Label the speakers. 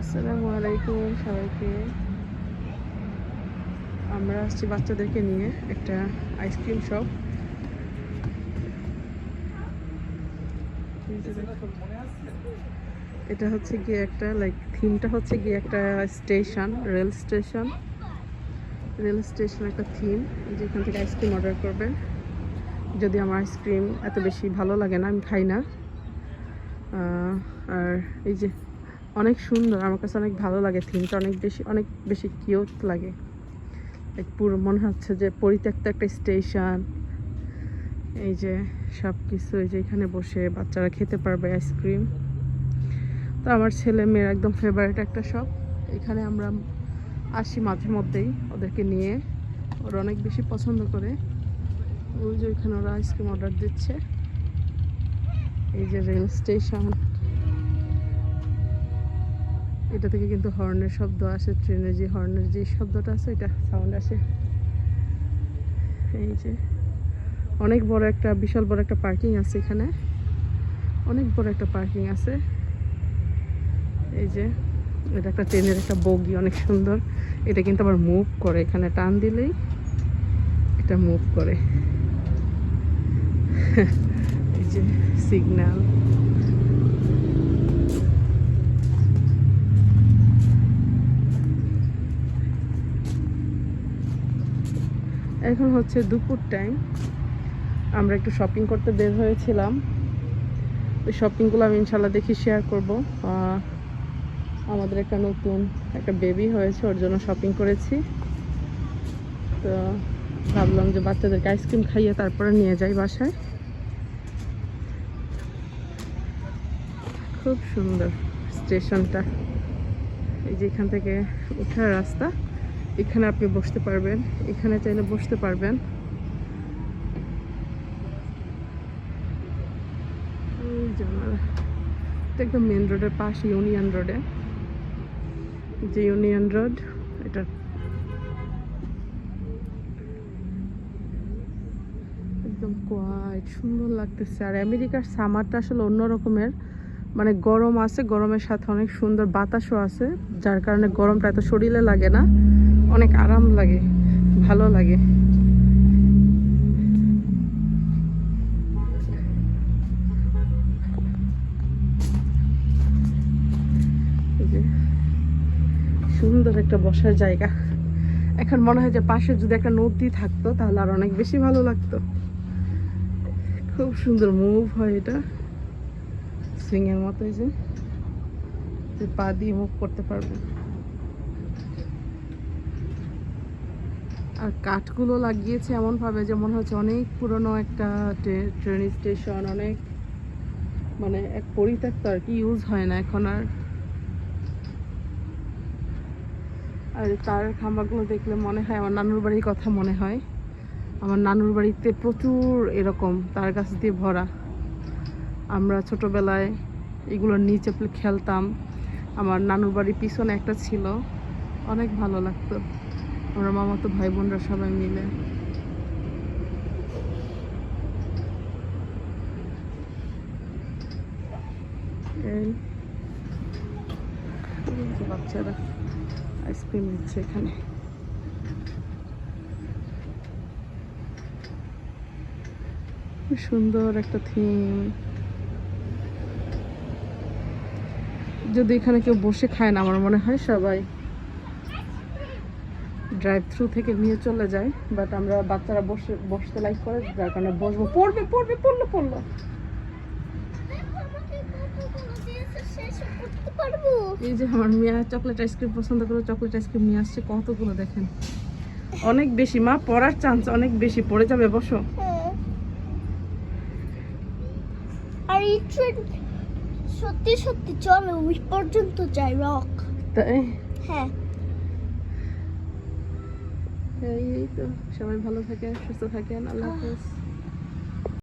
Speaker 1: আসসালামু আলাইকুম সবাইকে। আমরা আসছি বাচ্চাদেরকে নিয়ে একটা আইসক্রিম শপ এটা হচ্ছে গিয়ে একটা লাইক থিমটা হচ্ছে গিয়ে একটা station rail station rail station একটা থিম যেখান থেকে আইসক্রিম অর্ডার করবেন। যদি আমার আইসক্রিম এত বেশি ভালো লাগে না, আমি খাই না। আর এই যে অনেক সুন্দর, আমার কাছে অনেক ভালো লাগে থিমটা, অনেক বেশি অনেক বেশি কিউট লাগে। এক পুরো মনে হচ্ছে যে পরিত্যক্ত একটা স্টেশন এই যে সব কিছু এই যে এখানে বসে বাচ্চারা খেতে পারবে আইসক্রিম তো আমার ছেলে মেয়ের একদম ফেভারিট একটা শপ এখানে আমরা আসি মাঝে মধ্যেই ওদেরকে নিয়ে। ওরা অনেক বেশি পছন্দ করে। ওই যে ওইখানে ওরা আইসক্রিম অর্ডার দিচ্ছে। এই যে রেল স্টেশন এটা থেকে কিন্তু হর্নের শব্দ আসে, ট্রেনের যে হর্নের যে শব্দটা আছে, এটা সাউন্ড আসে। এই যে, অনেক বড় একটা, বিশাল বড় একটা পার্কিং আছে এখানে। অনেক বড় একটা পার্কিং আছে। এই যে, এটা একটা ট্রেনের একটা বগি, অনেক সুন্দর। এটা কিন্তু আবার মুভ করে, এখানে টান দিলেই এটা মুভ করে। এই যে সিগন্যাল এখন হচ্ছে দুপুর টাইম আমরা একটু শপিং করতে বের হয়েছিলাম। ওই শপিংগুলো আমি ইনশাল্লাহ দেখি শেয়ার করব। আমাদের একটা নতুন একটা বেবি হয়েছে, ওর জন্য শপিং করেছি। তো ভাবলাম যে বাচ্চাদেরকে আইসক্রিম খাইয়ে তারপরে নিয়ে যাই বাসায়। খুব সুন্দর স্টেশনটা এই যে এখান থেকে ওঠার রাস্তা। এখানে আপনি বসতে পারবেন। এখানে চাইলে বসতে পারবেন। একদম মেন রোডের পাশে ইউনিয়ন রোডে যে ইউনিয়ন রোড এটা একদম কোয়াইট সুন্দর লাগতেছে। আর আমেরিকার সামারটা আসলে অন্য রকমের। মানে গরম আছে, গরমের সাথে অনেক সুন্দর বাতাসও আছে, যার কারণে গরমটা এত শরীরে লাগে না, অনেক আরাম লাগে, ভালো লাগে। সুন্দর একটা বসার জায়গা। এখন মনে হয় যে পাশে যদি একটা নদী থাকতো, তাহলে আর অনেক বেশি ভালো লাগতো। খুব সুন্দর মুভ হয় এটা। সুইং এর মতো যে যে পা দিয়ে মুভ করতে পারবে। আর কাঠগুলো লাগিয়েছে এমন ভাবে যে মনে হচ্ছে অনেক পুরনো একটা ট্রেন স্টেশন, অনেক মানে এক পরিত্যক্ত আর কি ইউজ হয় না এখন আর। আর তার খাম্বাগুলো দেখলে মনে হয়, আমার নানুর বাড়ির কথা মনে হয়। আমার নানুর বাড়িতে প্রচুর এরকম তার গাছ দিয়ে ভরা। আমরা ছোটবেলায় এগুলোর নিচে খেলতাম। আমার নানুর বাড়ির পিছনে একটা ছিল। অনেক ভালো লাগতো। আমরা মামাতো ভাই বোনরা সবাই মিলে। বাচ্চারা আইসক্রিম নিচ্ছে এখানে। সুন্দর একটা থিম। যদি এখানে কেউ বসে খায় না, আমার মনে হয় সবাই ড্রাইভ থ্রু থেকে নিয়ে চলে যায় বাট আমরা বাচ্চারা বসে, বসতে লাইক করে, যার কারণে বসবো। পড়বে পড়বে, পড়ল পড়ল। এই যে আমার মিয়া চকলেট আইসক্রিম পছন্দ করে চকলেট আইসক্রিম নিয়ে আসছে, কতগুলো দেখেন। অনেক বেশি, মা, পড়ার চান্স অনেক বেশি, পড়ে যাবে, বসো।
Speaker 2: আর এই ট্রেন সত্যি সত্যি চলো ওই পর্যন্ত যাই রক
Speaker 1: তাই?
Speaker 2: হ্যাঁ।
Speaker 1: এই তো সবাই ভালো থাকেন সুস্থ থাকেন আল্লাহ হাফেজ।